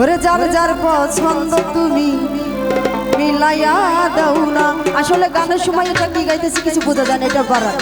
ওরে যার যার পছন্দ তুমি, মিলাইয়া দাও না। আসলে গানের সময় এটা কি গাইতেছি, কিছু বোঝা যায় না, এটা বাড়া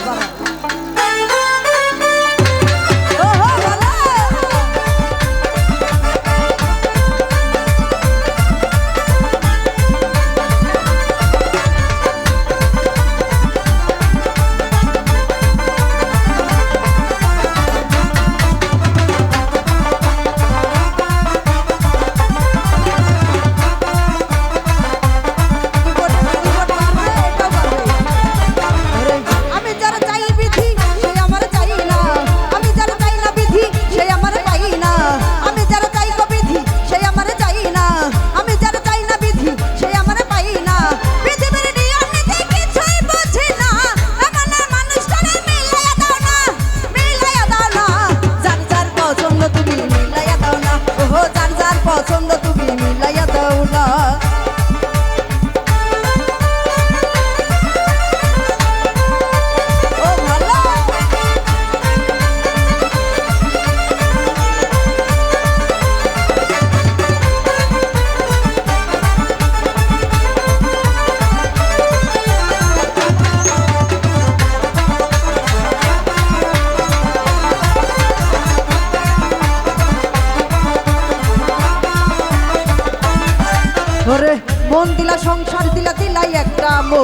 ওরে মন দিলা, সংসার দিলা, দিলাই একটা মো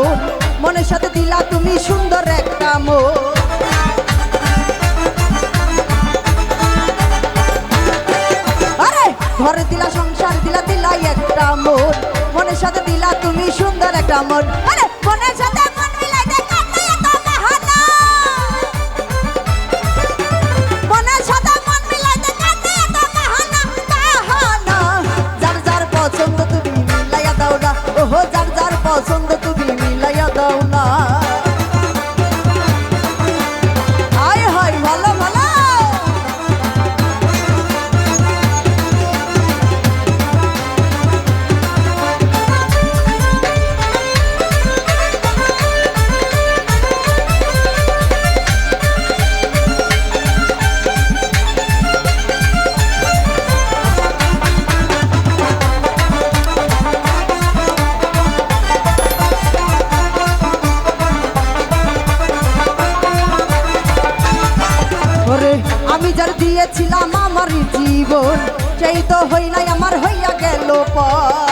মনের সাথে দিলা তুমি সুন্দর একটা আরে, ঘরে দিলা, সংসার দিলা, দিলাই একটা মন মনের সাথে দিলা তুমি সুন্দর একটা মন মনের সাথে যার দিয়েছিলাম আমার জীবন। সেই তো হই নাই, আমার হইয়া গেল পর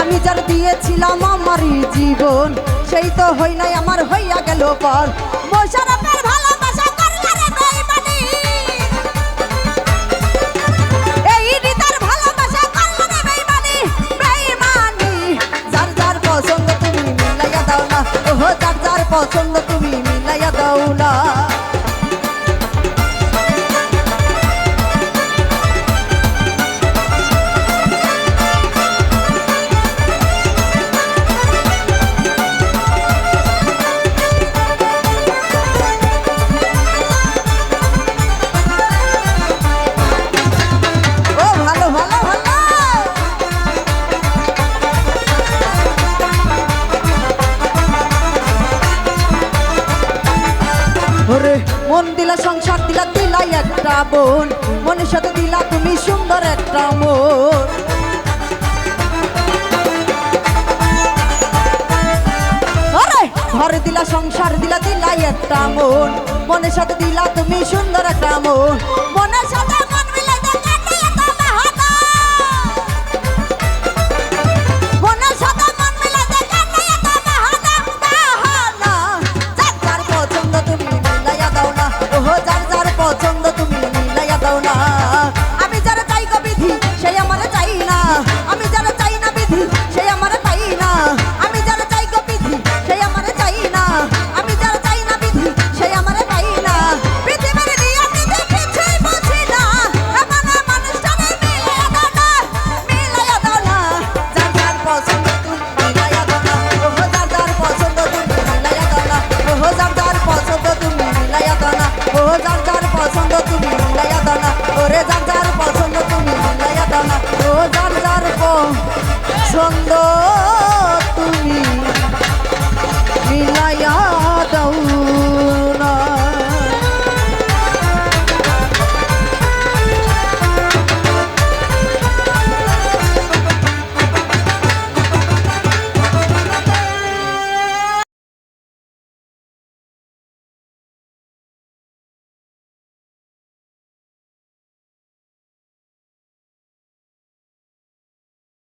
আমি যার দিয়েছিলাম আমার জীবন, সেই তো হই নাই, আমার হইয়া গেল পর মোশারফের যার যার পছন্দ ওরে, মন দিলা, সংসার দিলা, দিলাই একটা বোন। মনের সাথে দিলা তুমি সুন্দর একটা মন। ঘরে দিলা, সংসার দিলা, দিলাই একটা মন। মনের সাথে দিলা তুমি সুন্দর একটা মন। মনের সাথে 春哥